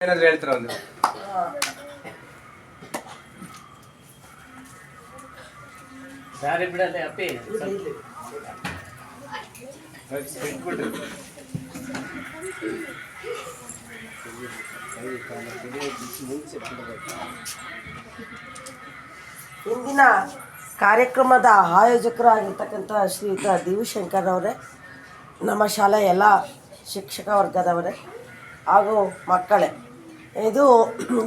ಏನಾದ್ರು ಹೇಳ್ತಾರ ಒಂದು? ಸಾರಿ ಬಿಡಲ್ಲ ಅಪ್ಪಿ. ಬಿಟ್ಬಿಡ್ರಿ ಇಂದಿನ ಕಾರ್ಯಕ್ರಮದ ಆಯೋಜಕರಾಗಿರ್ತಕ್ಕಂಥ ಶ್ರೀಯುತ ದಿವಿಶಂಕರ್ ಅವರೇ ನಮ್ಮ ಶಾಲೆಯ ಎಲ್ಲ ಶಿಕ್ಷಕ ವರ್ಗದವರೇ ಹಾಗೂ ಮಕ್ಕಳೇ. ಇದು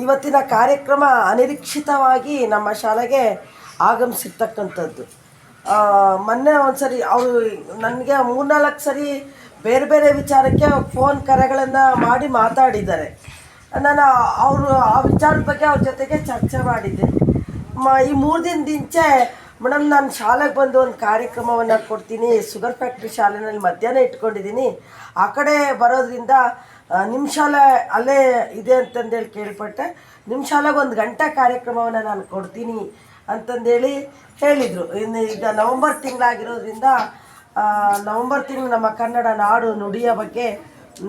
ಇವತ್ತಿನ ಕಾರ್ಯಕ್ರಮ ಅನಿರೀಕ್ಷಿತವಾಗಿ ನಮ್ಮ ಶಾಲೆಗೆ ಆಗಮಿಸಿರ್ತಕ್ಕಂಥದ್ದು. ಮೊನ್ನೆ ಒಂದು ಸರಿ ಅವರು ನನಗೆ ಮೂರ್ನಾಲ್ಕು ಸರಿ ಬೇರೆ ಬೇರೆ ವಿಚಾರಕ್ಕೆ ಫೋನ್ ಕರೆಗಳನ್ನು ಮಾಡಿ ಮಾತಾಡಿದ್ದಾರೆ. ನಾನು ಅವರು ಆ ವಿಚಾರದ ಬಗ್ಗೆ ಅವ್ರ ಜೊತೆಗೆ ಚರ್ಚೆ ಮಾಡಿದ್ದೆ. ಮ, ಈ ಮೂರು ದಿನದಿಂಚೆ ಮೇಡಮ್ ನಾನು ಶಾಲೆಗೆ ಬಂದು ಒಂದು ಕಾರ್ಯಕ್ರಮವನ್ನು ಕೊಡ್ತೀನಿ. ಶುಗರ್ ಫ್ಯಾಕ್ಟ್ರಿ ಶಾಲೆನಲ್ಲಿ ಮಧ್ಯಾಹ್ನ ಇಟ್ಕೊಂಡಿದ್ದೀನಿ. ಆ ಕಡೆ ಬರೋದ್ರಿಂದ ನಿಮ್ಮ ಅಲ್ಲೇ ಇದೆ ಅಂತಂದೇಳಿ ಕೇಳ್ಪಟ್ಟೆ. ನಿಮ್ಮ ಶಾಲೆಗೆ ಒಂದು ಗಂಟೆ ಕಾರ್ಯಕ್ರಮವನ್ನು ನಾನು ಕೊಡ್ತೀನಿ ಅಂತಂದೇಳಿ ಹೇಳಿದರು. ಇನ್ನು ಈಗ ನವಂಬರ್ ತಿಂಗಳಾಗಿರೋದ್ರಿಂದ ನವಂಬರ್ ತಿಂಗಳು ನಮ್ಮ ಕನ್ನಡ ನಾಡು ನುಡಿಯ ಬಗ್ಗೆ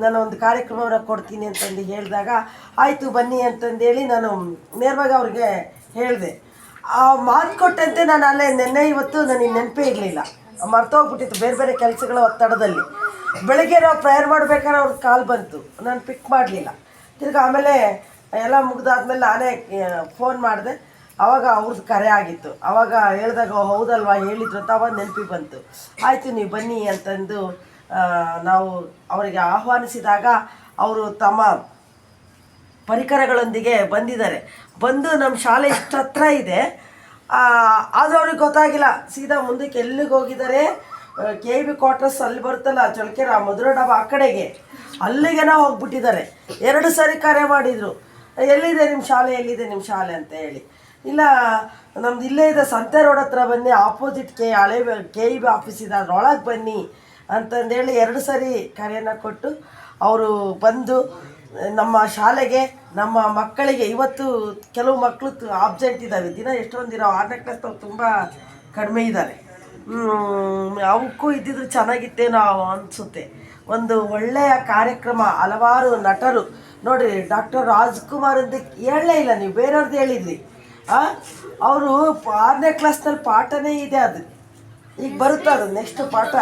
ನಾನು ಒಂದು ಕಾರ್ಯಕ್ರಮವನ್ನು ಕೊಡ್ತೀನಿ ಅಂತಂದು ಹೇಳಿದಾಗ, ಆಯಿತು ಬನ್ನಿ ಅಂತಂದೇಳಿ ನಾನು ನೇರವಾಗಿ ಅವ್ರಿಗೆ ಹೇಳಿದೆ. ಆ ಮಾತು ಕೊಟ್ಟಂತೆ ನಾನು ಅಲ್ಲೇ ನಿನ್ನೆ ಇವತ್ತು ನನಗೆ ನೆನಪೇ ಇರಲಿಲ್ಲ. ಮರ್ತೋಗ್ಬಿಟ್ಟಿತ್ತು. ಬೇರೆ ಬೇರೆ ಕೆಲಸಗಳ ಒತ್ತಡದಲ್ಲಿ. ಬೆಳಗ್ಗೆ ನಾವು ಪ್ರೇಯರ್ ಮಾಡ್ಬೇಕಾದ್ರೆ ಅವ್ರ ಕಾಲ್ ಬಂತು. ನಾನು ಪಿಕ್ ಮಾಡಲಿಲ್ಲ. ತಿರ್ಗಿ ಆಮೇಲೆ ಎಲ್ಲ ಮುಗ್ದಾದ್ಮೇಲೆ ನಾನೇ ಫೋನ್ ಮಾಡಿದೆ. ಆವಾಗ ಅವ್ರದ್ದು ಕರೆ ಆಗಿತ್ತು. ಆವಾಗ ಹೇಳಿದಾಗ "ಓ, ಹೌದಲ್ವಾ ಹೇಳಿದ್ರು ಅಂತ ಅವಾಗ ನೆನಪಿ ಬಂತು. ಆಯಿತು ನೀವು ಬನ್ನಿ ಅಂತಂದು ನಾವು ಅವರಿಗೆ ಆಹ್ವಾನಿಸಿದಾಗ ಅವರು ತಮ್ಮ ಪರಿಕರಗಳೊಂದಿಗೆ ಬಂದಿದ್ದಾರೆ. ಬಂದು ನಮ್ಮ ಶಾಲೆ ಇಷ್ಟು ಹತ್ರ ಇದೆ. ಆದರೂ ಅವ್ರಿಗೆ ಗೊತ್ತಾಗಿಲ್ಲ. ಸೀದಾ ಮುಂದಕ್ಕೆ ಎಲ್ಲಿಗೆ ಹೋಗಿದ್ದಾರೆ? ಕೆ ಬಿ ಕ್ವಾರ್ಟರ್ಸ್ ಅಲ್ಲಿ ಬರುತ್ತಲ್ಲ ಚಳಕೆರೆ ಮಧುರ ಡಾಬಾ ಆ ಕಡೆಗೆ. ಅಲ್ಲಿಗೆನ ಹೋಗ್ಬಿಟ್ಟಿದ್ದಾರೆ. ಎರಡು ಸಾರಿ ಕರೆ ಮಾಡಿದರು. ಎಲ್ಲಿದೆ ನಿಮ್ಮ ಶಾಲೆ, ಎಲ್ಲಿದೆ ನಿಮ್ಮ ಶಾಲೆ ಅಂತ ಹೇಳಿ. ಇಲ್ಲ, ನಮ್ದು ಇಲ್ಲೇ ಇದೆ, ಸಂತೆ ರೋಡ್ ಹತ್ರ ಬನ್ನಿ ಆಪೋಸಿಟ್ ಕೆ ಹಳೆ ಕೆ ಇ ಬಿ ಆಫೀಸ್ ಇದೆ, ಅದ್ರೊಳಗೆ ಬನ್ನಿ ಅಂತಂದೇಳಿ ಎರಡು ಸರಿ ಕರೆಯನ್ನು ಕೊಟ್ಟು, ಅವರು ಬಂದು ನಮ್ಮ ಶಾಲೆಗೆ ನಮ್ಮ ಮಕ್ಕಳಿಗೆ ಇವತ್ತು ಕೆಲವು ಮಕ್ಕಳು ಆಬ್ಸೆಂಟ್ ಇದ್ದಾವೆ ದಿನ ಎಷ್ಟೊಂದು ದಿನ ಆರನೇ ಕ್ಲಾಸ್ ತುಂಬ ಕಡಿಮೆ ಇದ್ದಾರೆ ಅವಕ್ಕೂ ಇದ್ದಿದ್ರು ಚೆನ್ನಾಗಿತ್ತೇನೋ ಅನಿಸುತ್ತೆ. ಒಂದು ಒಳ್ಳೆಯ ಕಾರ್ಯಕ್ರಮ, ಹಲವಾರು ನಟರು. ನೋಡಿ ಡಾಕ್ಟರ್ ರಾಜ್ಕುಮಾರ್ ಅಂತ ಹೇಳಲೇ ಇಲ್ಲ, ನೀವು ಬೇರೆಯವ್ರದ್ದು ಹೇಳಿದ್ರಿ. ಅವರು ಆರನೇ ಕ್ಲಾಸ್ನಲ್ಲಿ ಪಾಠನೇ ಇದೆ ಅದು. ಈಗ ಬರುತ್ತೆ ಅದು ನೆಕ್ಸ್ಟ್ ಪಾಠ.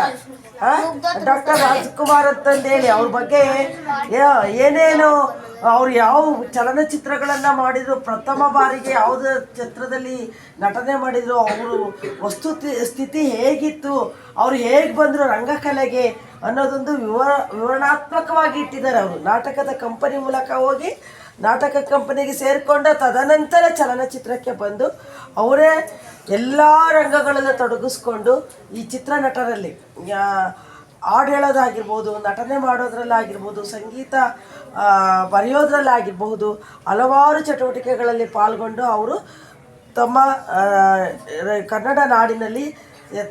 ಡಾಕ್ಟರ್ ರಾಜ್ಕುಮಾರ್ ಅಂತಂದೇಳಿ ಅವ್ರ ಬಗ್ಗೆ ಏನೇನು ಅವ್ರು ಯಾವ ಚಲನಚಿತ್ರಗಳನ್ನು ಮಾಡಿದ್ರು, ಪ್ರಥಮ ಬಾರಿಗೆ ಯಾವುದೇ ಚಿತ್ರದಲ್ಲಿ ನಟನೆ ಮಾಡಿದ್ರು, ಅವರು ವಸ್ತು ಸ್ಥಿತಿ ಹೇಗಿತ್ತು, ಅವ್ರು ಹೇಗೆ ಬಂದರು ರಂಗಕಲೆಗೆ ಅನ್ನೋದೊಂದು ವಿವರ, ವಿವರಣಾತ್ಮಕವಾಗಿ ಇಟ್ಟಿದ್ದಾರೆ ಅವರು. ನಾಟಕದ ಕಂಪನಿ ಮೂಲಕ ಹೋಗಿ ನಾಟಕ ಕಂಪನಿಗೆ ಸೇರಿಕೊಂಡ ತದನಂತರ ಚಲನಚಿತ್ರಕ್ಕೆ ಬಂದು ಅವರೇ ಎಲ್ಲ ರಂಗಗಳನ್ನು ತೊಡಗಿಸ್ಕೊಂಡು ಈ ಚಿತ್ರ ನಟರಲ್ಲಿ ಹಾಡು ಹೇಳೋದಾಗಿರ್ಬೋದು ನಟನೆ ಮಾಡೋದ್ರಲ್ಲಾಗಿರ್ಬೋದು, ಸಂಗೀತ ಬರೆಯೋದ್ರಲ್ಲಾಗಿರ್ಬಹುದು, ಹಲವಾರು ಚಟುವಟಿಕೆಗಳಲ್ಲಿ ಪಾಲ್ಗೊಂಡು ಅವರು ತಮ್ಮ ಕನ್ನಡ ನಾಡಿನಲ್ಲಿ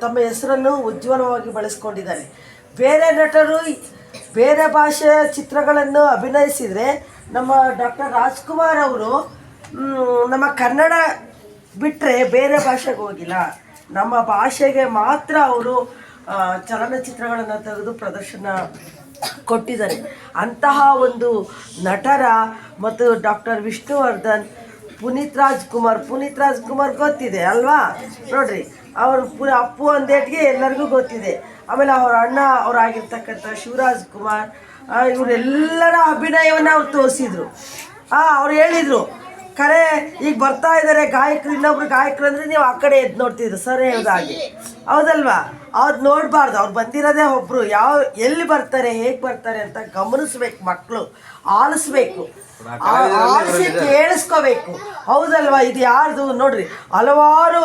ತಮ್ಮ ಹೆಸರನ್ನು ಉಜ್ವಲವಾಗಿ ಬಳಸ್ಕೊಂಡಿದ್ದಾರೆ. ಬೇರೆ ನಟರು ಬೇರೆ ಭಾಷೆಯ ಚಿತ್ರಗಳನ್ನು ಅಭಿನಯಿಸಿದರೆ ನಮ್ಮ ಡಾಕ್ಟರ್ ರಾಜ್ಕುಮಾರ್ ಅವರು ನಮ್ಮ ಕನ್ನಡ ಬಿಟ್ಟರೆ ಬೇರೆ ಭಾಷೆಗೆ ಹೋಗಿಲ್ಲ. ನಮ್ಮ ಭಾಷೆಗೆ ಮಾತ್ರ ಅವರು ಚಲನಚಿತ್ರಗಳನ್ನು ತೆಗೆದು ಪ್ರದರ್ಶನ ಕೊಟ್ಟಿದ್ದಾರೆ. ಅಂತಹ ಒಂದು ನಟರ ಮತ್ತು ಡಾಕ್ಟರ್ ವಿಷ್ಣುವರ್ಧನ್, ಪುನೀತ್ ರಾಜ್ಕುಮಾರ್ ಪುನೀತ್ ರಾಜ್ಕುಮಾರ್ ಗೊತ್ತಿದೆ ಅಲ್ವಾ? ನೋಡ್ರಿ, ಅವರು ಪು, ಅಪ್ಪು ಅಂದೇಟ್ಗೆ ಎಲ್ಲರಿಗೂ ಗೊತ್ತಿದೆ. ಆಮೇಲೆ ಅವ್ರ ಅಣ್ಣ ಅವರಾಗಿರ್ತಕ್ಕಂಥ ಶಿವರಾಜ್ ಕುಮಾರ್ ಇವರೆಲ್ಲರ ಅಭಿನಯವನ್ನು ಅವ್ರು ತೋರಿಸಿದ್ರು. ಅವ್ರು ಹೇಳಿದರು ಕರೆ ಈಗ ಬರ್ತಾ ಇದ್ದಾರೆ ಗಾಯಕರು ಇನ್ನೊಬ್ರು ಗಾಯಕರು ಅಂದರೆ ನೀವು ಆ ಕಡೆ ಎದ್ದು ನೋಡ್ತಿದ್ರು ಸರ್ ಹೇಳ್ದಾಗೆ. ಹೌದಲ್ವಾ? ಅವ್ರು ನೋಡಬಾರ್ದು ಅವ್ರು ಬಂದಿರೋದೇ ಒಬ್ಬರು ಯಾವ ಎಲ್ಲಿ ಬರ್ತಾರೆ ಹೇಗೆ ಬರ್ತಾರೆ ಅಂತ ಗಮನಿಸ್ಬೇಕು ಮಕ್ಕಳು ಆಲಿಸ್ಬೇಕು. ಆ- ಆಲಿಸಿ ಕೇಳಿಸ್ಕೋಬೇಕು. ಹೌದಲ್ವಾ? ಇದು ಯಾರ್ದು? ನೋಡ್ರಿ ಹಲವಾರು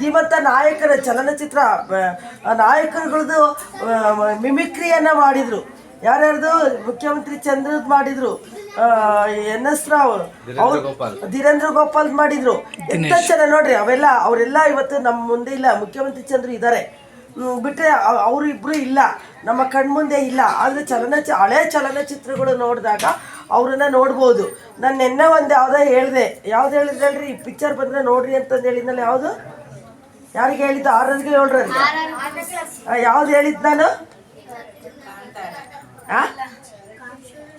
ಧೀಮಂತ ನಾಯಕರ ಚಲನಚಿತ್ರ ನಾಯಕರುಗಳದ್ದು ಮಿಮಿಕ್ರಿಯನ್ನು ಮಾಡಿದರು. ಯಾರ್ಯಾರ್ದು? ಮುಖ್ಯಮಂತ್ರಿ ಚಂದ್ರದ್ ಮಾಡಿದ್ರು. ಎನ್ ಎಸ್ ರಾವ್ ಅವ್ರು. ಧೀರೇಂದ್ರ ಗೋಪಾಲ್. ಮಾಡಿದ್ರು. ಎಂತ ಜನ ನೋಡ್ರಿ ಅವೆಲ್ಲ ಅವರೆಲ್ಲ ಇವತ್ತು ನಮ್ಮ ಮುಂದೆ ಇಲ್ಲ. ಮುಖ್ಯಮಂತ್ರಿ ಚಂದ್ರ ಇದ್ದಾರೆ ಬಿಟ್ಟರೆ ಅವರು ಇಬ್ಬರು ಇಲ್ಲ. ನಮ್ಮ ಕಣ್ಮುಂದೆ ಇಲ್ಲ. ಆದರೆ ಚಲನಚಿ ಹಳೆ ಚಲನಚಿತ್ರಗಳು ನೋಡಿದಾಗ ಅವ್ರನ್ನ ನೋಡ್ಬೋದು. ನಾನು ನಿನ್ನೆ ಒಂದು ಯಾವುದೋ ಹೇಳಿದೆ. ಯಾವ್ದು ಹೇಳಿದ್ರಲ್ರಿ? ಹೇಳ್ರಿ ಈ ಪಿಕ್ಚರ್ ಬಂದರೆ ನೋಡ್ರಿ ಅಂತಂದು ಹೇಳಿದ್ನಲ್ಲ ಯಾವುದು? ಯಾರಿಗೆ ಹೇಳಿದ್ದು? ಆರರಿಗೆ ಹೇಳ್ರಿ ಯಾವ್ದು ಹೇಳಿದ್ದು ನಾನು?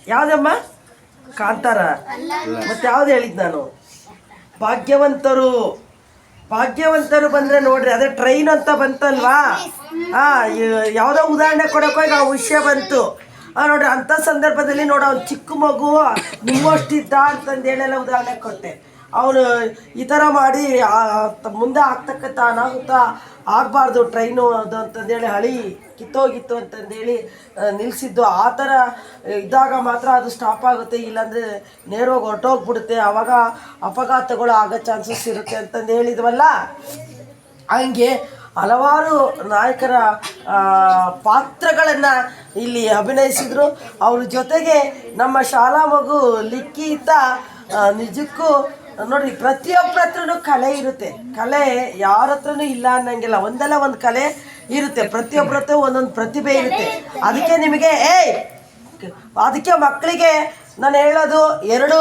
ಯಾವ್ದಮ್ಮ? ಕಾಂತಾರ. ಮತ್ತೆ ಯಾವ್ದು ಹೇಳಿದ್ ನಾನು? ಭಾಗ್ಯವಂತರು. ಭಾಗ್ಯವಂತರು ಬಂದ್ರೆ ನೋಡ್ರಿ, ಅದೇ ಟ್ರೈನ್ ಅಂತ ಬಂತಲ್ವಾ? ಹಾ ಯಾವ್ದೋ ಉದಾಹರಣೆ ಕೊಡಕ್ಕೆ ಹೋಗಿ ಆ ವಿಷಯ ಬಂತು. ಆ, ನೋಡ್ರಿ ಅಂಥ ಸಂದರ್ಭದಲ್ಲಿ ನೋಡ, ಅವ್ನು ಚಿಕ್ಕ ಮಗು ನಿಮ್ಮಷ್ಟಿದ್ದ ಅಂತಂದೇಳೆಲ್ಲ ಉದಾಹರಣೆ ಕೊಟ್ಟೆ. ಅವನು ಈ ಥರ ಮಾಡಿ ಮುಂದೆ ಆಗ್ತಕ್ಕಂಥ ಅನಾಹುತ ಆಗಬಾರ್ದು, ಟ್ರೈನು ಅದು ಅಂತಂದೇಳಿ ಹಳಿ ಕಿತ್ತೋಗಿತ್ತು ಅಂತಂದೇಳಿ ನಿಲ್ಲಿಸಿದ್ದು ಆ ಥರ ಇದ್ದಾಗ ಮಾತ್ರ ಅದು ಸ್ಟಾಪ್ ಆಗುತ್ತೆ, ಇಲ್ಲಾಂದರೆ ನೇರವಾಗಿ ಹೊರಟೋಗ್ಬಿಡುತ್ತೆ. ಆವಾಗ ಅಪಘಾತಗಳು ಆಗೋ ಚಾನ್ಸಸ್ ಇರುತ್ತೆ ಅಂತಂದು ಹೇಳಿದ್ವಲ್ಲ? ಹಂಗೆ ಹಲವಾರು ನಾಯಕರ ಪಾತ್ರಗಳನ್ನು ಇಲ್ಲಿ ಅಭಿನಯಿಸಿದರು. ಅವ್ರ ಜೊತೆಗೆ ನಮ್ಮ ಶಾಲಾ ಮಗು ಲಿಖಿತ ನಿಜಕ್ಕೂ ನೋಡಿ ಪ್ರತಿಯೊಬ್ಬರ ಹತ್ರನೂ ಕಲೆ ಇರುತ್ತೆ. ಕಲೆ ಯಾರ ಹತ್ರನೂ ಇಲ್ಲ ಅನ್ನಂಗಿಲ್ಲ. ಒಂದಲ್ಲ ಒಂದು ಕಲೆ ಇರುತ್ತೆ. ಪ್ರತಿಯೊಬ್ಬರ ಹತ್ರ ಒಂದೊಂದು ಪ್ರತಿಭೆ ಇರುತ್ತೆ. ಅದಕ್ಕೆ ನಿಮಗೆ, ಏಯ್! ಅದಕ್ಕೆ ಮಕ್ಕಳಿಗೆ ನಾನು ಹೇಳೋದು, ಎರಡು,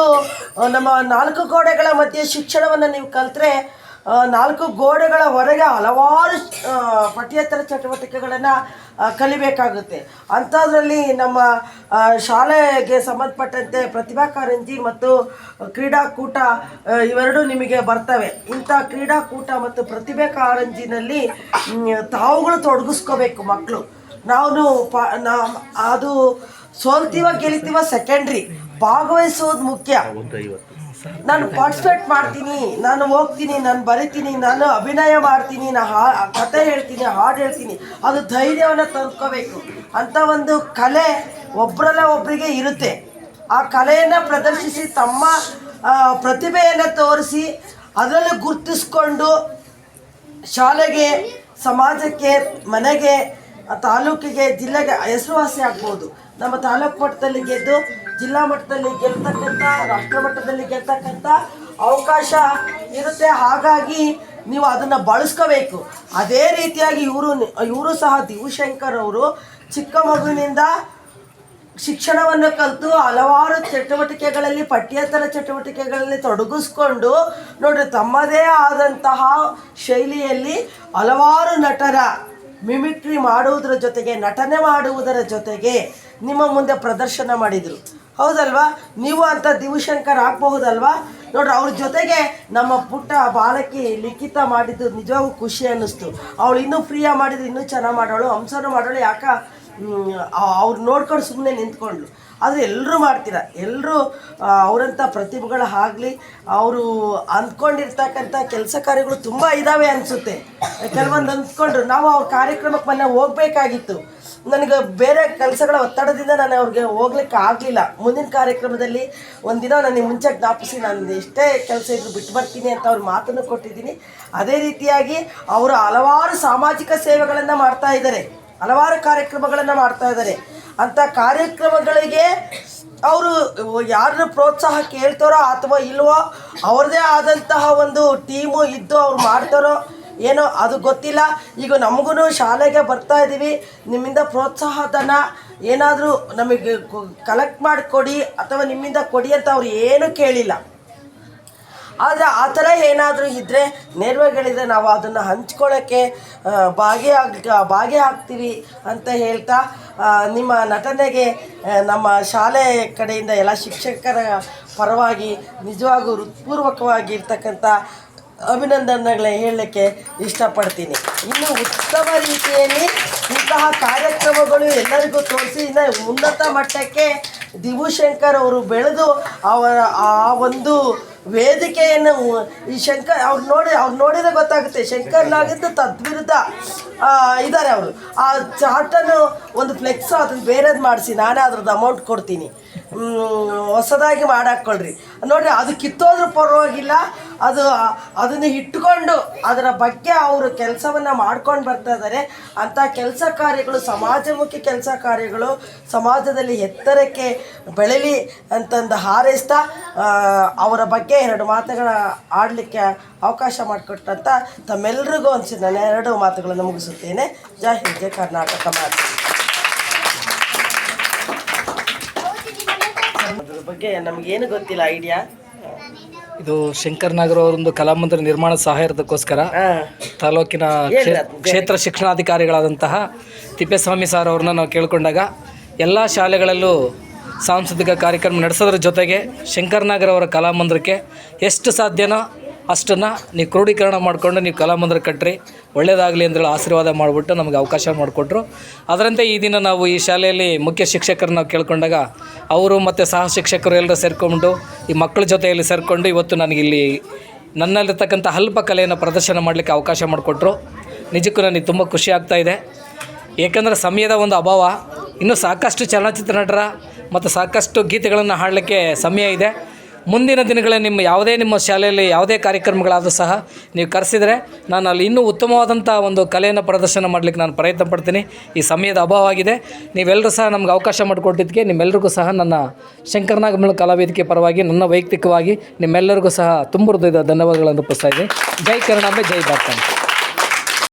ನಮ್ಮ ನಾಲ್ಕು ಗೋಡೆಗಳ ಮಧ್ಯೆ ಶಿಕ್ಷಣವನ್ನು ನೀವು ಕಲಿತ್ರೆ ನಾಲ್ಕು ಗೋಡೆಗಳ ಹೊರಗೆ ಹಲವಾರು ಪಠ್ಯೇತರ ಚಟುವಟಿಕೆಗಳನ್ನು ಕಲಿಬೇಕಾಗುತ್ತೆ. ಅಂಥದ್ರಲ್ಲಿ ನಮ್ಮ ಶಾಲೆಗೆ ಸಂಬಂಧಪಟ್ಟಂತೆ ಪ್ರತಿಭಾ ಕಾರಂಜಿ ಮತ್ತು ಕ್ರೀಡಾಕೂಟ ಇವೆರಡೂ ನಿಮಗೆ ಬರ್ತವೆ. ಇಂಥ ಕ್ರೀಡಾಕೂಟ ಮತ್ತು ಪ್ರತಿಭೆ ಕಾರಂಜಿನಲ್ಲಿ ತಾವುಗಳು ತೊಡಗಿಸ್ಕೋಬೇಕು ಮಕ್ಕಳು. ನಾವು ಪ ಅದು ಸೋಲ್ತೀವ, ಗೆಲ್ತೀವ ಸೆಕೆಂಡ್ರಿ ಭಾಗವಹಿಸೋದು ಮುಖ್ಯ. ನಾನು ಪಾರ್ಟಿಸಿಪೇಟ್ ಮಾಡ್ತೀನಿ, ನಾನು ಹೋಗ್ತೀನಿ, ನಾನು ಬರಿತೀನಿ, ನಾನು ಅಭಿನಯ ಮಾಡ್ತೀನಿ ನಾನು ಹಾ, ಕತೆ ಹೇಳ್ತೀನಿ, ಹಾಡು ಹೇಳ್ತೀನಿ, ಅದು ಧೈರ್ಯವನ್ನು ತಂದ್ಕೋಬೇಕು ಅಂತ ಒಂದು ಕಲೆ ಒಬ್ಬರಲ್ಲ ಒಬ್ಬರಿಗೆ ಇರುತ್ತೆ. ಆ ಕಲೆಯನ್ನು ಪ್ರದರ್ಶಿಸಿ, ತಮ್ಮ ಪ್ರತಿಭೆಯನ್ನು ತೋರಿಸಿ, ಅದರಲ್ಲಿ ಗುರುತಿಸ್ಕೊಂಡು ಶಾಲೆಗೆ, ಸಮಾಜಕ್ಕೆ, ಮನೆಗೆ ತಾಲೂಕಿಗೆ ಜಿಲ್ಲೆಗೆ ಹೆಸರುವಾಸಿ ಆಗ್ಬೋದು. ನಮ್ಮ ತಾಲೂಕು ಮಟ್ಟದಲ್ಲಿ ಗೆದ್ದು ಜಿಲ್ಲಾ ಮಟ್ಟದಲ್ಲಿ ಗೆಲ್ತಕ್ಕಂಥ, ರಾಷ್ಟ್ರ ಮಟ್ಟದಲ್ಲಿ ಗೆಲ್ತಕ್ಕಂಥ ಅವಕಾಶ ಇರುತ್ತೆ. ಹಾಗಾಗಿ ನೀವು ಅದನ್ನು ಬಳಸ್ಕೋಬೇಕು. ಅದೇ ರೀತಿಯಾಗಿ ಇವರು ಇವರು ಸಹ ದಿವಶಂಕರ್ ಅವರು ಚಿಕ್ಕ ಮಗುವಿನಿಂದ ಶಿಕ್ಷಣವನ್ನು ಕಲಿತು ಹಲವಾರು ಚಟುವಟಿಕೆಗಳಲ್ಲಿ, ಪಠ್ಯೇತರ ಚಟುವಟಿಕೆಗಳಲ್ಲಿ ತೊಡಗಿಸ್ಕೊಂಡು ನೋಡ್ರಿ ತಮ್ಮದೇ ಆದಂತಹ ಶೈಲಿಯಲ್ಲಿ ಹಲವಾರು ನಟರ ಮಿಮಿಕ್ರಿ ಮಾಡುವುದರ ಜೊತೆಗೆ, ನಟನೆ ಮಾಡುವುದರ ಜೊತೆಗೆ ನಿಮ್ಮ ಮುಂದೆ ಪ್ರದರ್ಶನ ಮಾಡಿದರು. ಹೌದಲ್ವಾ? ನೀವು ಅಂತ ದಿವಶಂಕರ್ ಆಗಬಹುದಲ್ವಾ? ನೋಡ್ರಿ, ಅವ್ರ ಜೊತೆಗೆ ನಮ್ಮ ಪುಟ್ಟ ಬಾಲಕಿ ಲಿಖಿತ ಮಾಡಿದ್ದು ನಿಜವಾಗೂ ಖುಷಿ ಅನ್ನಿಸ್ತು. ಅವಳು ಇನ್ನೂ ಫ್ರೀಯಾಗಿ ಮಾಡಿದ್ರು ಇನ್ನೂ ಚೆನ್ನಾಗಿ ಮಾಡೋಳು, ಹಂಸನೂ ಮಾಡೋಳು, ಯಾಕ? ಅವ್ರು ನೋಡ್ಕೊಂಡು ಸುಮ್ಮನೆ ನಿಂತ್ಕೊಂಡ್ಲು ಆದರೆ ಎಲ್ಲರೂ ಮಾಡ್ತೀರ? ಎಲ್ಲರೂ ಅವರಂಥ ಪ್ರತಿಭೆಗಳು ಆಗಲಿ, ಅವರು ಅಂದ್ಕೊಂಡಿರ್ತಕ್ಕಂಥ ಕೆಲಸ ಕಾರ್ಯಗಳು ತುಂಬ ಇದ್ದಾವೆ ಅನಿಸುತ್ತೆ. ಕೆಲವೊಂದು ಅಂದ್ಕೊಂಡ್ರು, ನಾವು ಅವ್ರ ಕಾರ್ಯಕ್ರಮಕ್ಕೆ ಮೊನ್ನೆ ಹೋಗಬೇಕಾಗಿತ್ತು. ನನಗೆ ಬೇರೆ ಕೆಲಸಗಳ ಒತ್ತಡದಿಂದ ನಾನು ಅವ್ರಿಗೆ ಹೋಗ್ಲಿಕ್ಕೆ ಆಗಲಿಲ್ಲ. ಮುಂದಿನ ಕಾರ್ಯಕ್ರಮದಲ್ಲಿ ಒಂದಿನ ನನಗೆ ಮುಂಚೆ ಜ್ಞಾಪಿಸಿ ನಾನು ಎಷ್ಟೇ ಕೆಲಸ ಇದ್ರು ಬಿಟ್ಟು ಬರ್ತೀನಿ ಅಂತ ಅವ್ರ ಮಾತನ್ನು ಕೊಟ್ಟಿದ್ದೀನಿ. ಅದೇ ರೀತಿಯಾಗಿ ಅವರು ಹಲವಾರು ಸಾಮಾಜಿಕ ಸೇವೆಗಳನ್ನು ಮಾಡ್ತಾ ಇದ್ದಾರೆ. ಹಲವಾರು ಕಾರ್ಯಕ್ರಮಗಳನ್ನು ಮಾಡ್ತಾ ಇದ್ದಾರೆ. ಅಂಥ ಕಾರ್ಯಕ್ರಮಗಳಿಗೆ ಅವರು ಯಾರನ್ನ ಪ್ರೋತ್ಸಾಹ ಕೇಳ್ತಾರೋ ಅಥವಾ ಇಲ್ವೋ ಅವ್ರದ್ದೇ ಆದಂತಹ ಒಂದು ಟೀಮು ಇದ್ದು ಅವ್ರು ಮಾಡ್ತಾರೋ ಏನೋ ಅದು ಗೊತ್ತಿಲ್ಲ. ಈಗ ನಮಗೂ ಶಾಲೆಗೆ ಬರ್ತಾ ಇದ್ದೀವಿ ನಿಮ್ಮಿಂದ ಪ್ರೋತ್ಸಾಹಧನ ಏನಾದರೂ ನಮಗೆ ಕಲೆಕ್ಟ್ ಮಾಡಿಕೊಡಿ ಅಥವಾ ನಿಮ್ಮಿಂದ ಕೊಡಿ ಅಂತ ಅವ್ರು ಏನೂ ಕೇಳಿಲ್ಲ. ಆದರೆ ಆ ಥರ ಏನಾದರೂ ಇದ್ದರೆ ನೇರವಾಗಿ ಹೇಳಿದರೆ ನಾವು ಅದನ್ನು ಹಂಚ್ಕೊಳ್ಳೋಕ್ಕೆ ಭಾಗಿಯಾಗ ಭಾಗಿಯಾಗ್ತೀವಿ ಅಂತ ಹೇಳ್ತಾ ನಿಮ್ಮ ನಟನೆಗೆ ನಮ್ಮ ಶಾಲೆ ಕಡೆಯಿಂದ ಎಲ್ಲ ಶಿಕ್ಷಕರ ಪರವಾಗಿ ನಿಜವಾಗೂ ಹೃತ್ಪೂರ್ವಕವಾಗಿರ್ತಕ್ಕಂಥ ಅಭಿನಂದನೆಗಳ ಹೇಳಲಿಕ್ಕೆ ಇಷ್ಟಪಡ್ತೀನಿ. ಇನ್ನು ಉತ್ತಮ ರೀತಿಯಲ್ಲಿ ಇಂತಹ ಕಾರ್ಯಕ್ರಮಗಳು ಎಲ್ಲರಿಗೂ ತೋರಿಸಿ, ಇನ್ನು ಉನ್ನತ ಮಟ್ಟಕ್ಕೆ ದಿವುಶಂಕರ್ ಅವರು ಬೆಳೆದು ಅವರ ಆ ಒಂದು ವೇದಿಕೆಯನ್ನು ಈ ಶಂಕರ್ ಅವ್ರು ನೋಡಿ, ಅವ್ರು ನೋಡಿದ್ರೆ ಗೊತ್ತಾಗುತ್ತೆ. ಶಂಕರ್ನಾಗಿದ್ದು ತದ್ವಿರುದ್ಧ ಇದ್ದಾರೆ ಅವರು. ಆ ಚಾರ್ಟನ್ನು ಒಂದು ಫ್ಲೆಕ್ಸ್, ಅದನ್ನು ಬೇರೆದು ಮಾಡಿಸಿ, ನಾನೇ ಅದ್ರದ್ದು ಅಮೌಂಟ್ ಕೊಡ್ತೀನಿ. ಹೊಸದಾಗಿ ಮಾಡಾಕ್ಕೊಳ್ರಿ. ನೋಡ್ರಿ, ಅದು ಕಿತ್ತೋದ್ರೂ ಪರವಾಗಿಲ್ಲ. ಅದು, ಅದನ್ನು ಇಟ್ಟುಕೊಂಡು ಅದರ ಬಗ್ಗೆ ಅವರು ಕೆಲಸವನ್ನು ಮಾಡ್ಕೊಂಡು ಬರ್ತಾ ಇದ್ದಾರೆ ಅಂಥ ಕೆಲಸ ಕಾರ್ಯಗಳು, ಸಮಾಜಮುಖಿ ಕೆಲಸ ಕಾರ್ಯಗಳು ಸಮಾಜದಲ್ಲಿ ಎತ್ತರಕ್ಕೆ ಬೆಳೀಲಿ ಅಂತಂದು ಹಾರೈಸ್ತಾ ಅವರ ಬಗ್ಗೆ ಎರಡು ಮಾತುಗಳ ಆಡಲಿಕ್ಕೆ ಅವಕಾಶ ಮಾಡಿಕೊಟ್ಟಂಥ ತಮ್ಮೆಲ್ಲರಿಗೂ ಅನಿಸಿದ ನಾನು ಎರಡು ಮಾತುಗಳನ್ನು ಮುಗಿಸುತ್ತೇನೆ. ಜೈ ಹಿಂದ್ ಕರ್ನಾಟಕ ಮಾತು. ಬಗ್ಗೆ ನಮಗೇನು ಗೊತ್ತಿಲ್ಲ ಐಡಿಯಾ? ಇದು ಶಂಕರ್ ನಾಗರ್ ಅವರೊಂದು ಕಲಾಮಂದಿರ ನಿರ್ಮಾಣ ಸಹಾಯದಕ್ಕೋಸ್ಕರ ತಾಲೂಕಿನ ಕ್ಷೇ- ಕ್ಷೇತ್ರ ಶಿಕ್ಷಣಾಧಿಕಾರಿಗಳಾದಂತಹ ತಿಪ್ಪೇಸ್ವಾಮಿ ಸರ್ ಅವ್ರನ್ನ ನಾವು ಕೇಳ್ಕೊಂಡಾಗ ಎಲ್ಲ ಶಾಲೆಗಳಲ್ಲೂ ಸಾಂಸ್ಕೃತಿಕ ಕಾರ್ಯಕ್ರಮ ನಡೆಸೋದ್ರ ಜೊತೆಗೆ ಶಂಕರ್ನಾಗರ್ ಅವರ ಕಲಾಮಂದಿರಕ್ಕೆ ಎಷ್ಟು ಸಾಧ್ಯನೋ ಅಷ್ಟನ್ನು ನೀವು ಕ್ರೋಢೀಕರಣ ಮಾಡಿಕೊಂಡು ನೀವು ಕಲಾಮಂದಿರ ಕಟ್ಟಿರಿ ಒಳ್ಳೆಯದಾಗಲಿ ಅಂತೇಳಿ ಆಶೀರ್ವಾದ ಮಾಡಿಬಿಟ್ಟು ನಮಗೆ ಅವಕಾಶ ಮಾಡಿಕೊಟ್ರು. ಅದರಂತೆ ಈ ದಿನ ನಾವು ಈ ಶಾಲೆಯಲ್ಲಿ ಮುಖ್ಯ ಶಿಕ್ಷಕರನ್ನ ನಾವು ಕೇಳ್ಕೊಂಡಾಗ ಅವರು ಮತ್ತು ಸಹ ಶಿಕ್ಷಕರು ಎಲ್ಲರೂ ಸೇರಿಕೊಂಡು ಈ ಮಕ್ಕಳ ಜೊತೆಯಲ್ಲಿ ಸೇರಿಕೊಂಡು ಇವತ್ತು ನನಗಿಲ್ಲಿ ನನ್ನಲ್ಲಿರ್ತಕ್ಕಂಥ ಅಲ್ಪ ಕಲೆಯನ್ನು ಪ್ರದರ್ಶನ ಮಾಡಲಿಕ್ಕೆ ಅವಕಾಶ ಮಾಡಿಕೊಟ್ರು. ನಿಜಕ್ಕೂ ನನಗೆ ತುಂಬ ಖುಷಿ ಆಗ್ತಾ ಇದೆ. ಏಕೆಂದರೆ ಸಮಯದ ಒಂದು ಅಭಾವ, ಇನ್ನೂ ಸಾಕಷ್ಟು ಚಲನಚಿತ್ರ ನಟರ ಮತ್ತು ಸಾಕಷ್ಟು ಗೀತೆಗಳನ್ನು ಹಾಡಲಿಕ್ಕೆ ಸಮಯ ಇದೆ. ಮುಂದಿನ ದಿನಗಳಲ್ಲಿ ನಿಮ್ಮ ಯಾವುದೇ ನಿಮ್ಮ ಶಾಲೆಯಲ್ಲಿ ಯಾವುದೇ ಕಾರ್ಯಕ್ರಮಗಳಾದರೂ ಸಹ ನೀವು ಕರೆಸಿದರೆ ನಾನು ಅಲ್ಲಿ ಇನ್ನೂ ಉತ್ತಮವಾದಂಥ ಒಂದು ಕಲೆಯನ್ನು ಪ್ರದರ್ಶನ ಮಾಡಲಿಕ್ಕೆ ನಾನು ಪ್ರಯತ್ನ ಪಡ್ತೀನಿ. ಈ ಸಮಯದ ಅಭಾವ ಆಗಿದೆ ನೀವೆಲ್ಲರೂ ಸಹ ನಮ್ಗೆ ಅವಕಾಶ ಮಾಡಿಕೊಟ್ಟಿದ್ದಕ್ಕೆ ನಿಮ್ಮೆಲ್ಲರಿಗೂ ಸಹ ನನ್ನ ಶಂಕರನಾಗಮಲ ಕಲಾವೇದಿಕೆ ಪರವಾಗಿ ನನ್ನ ವೈಯಕ್ತಿಕವಾಗಿ ನಿಮ್ಮೆಲ್ಲರಿಗೂ ಸಹ ತುಂಬ ಹೃದಯದ ಧನ್ಯವಾದಗಳನ್ನು ಅರ್ಪಿಸ್ತಾ ಇದ್ದೀನಿ. ಜೈ ಕರ್ಣಾಂಬೆ ಜೈ ಭಾರತಾಂಬೆ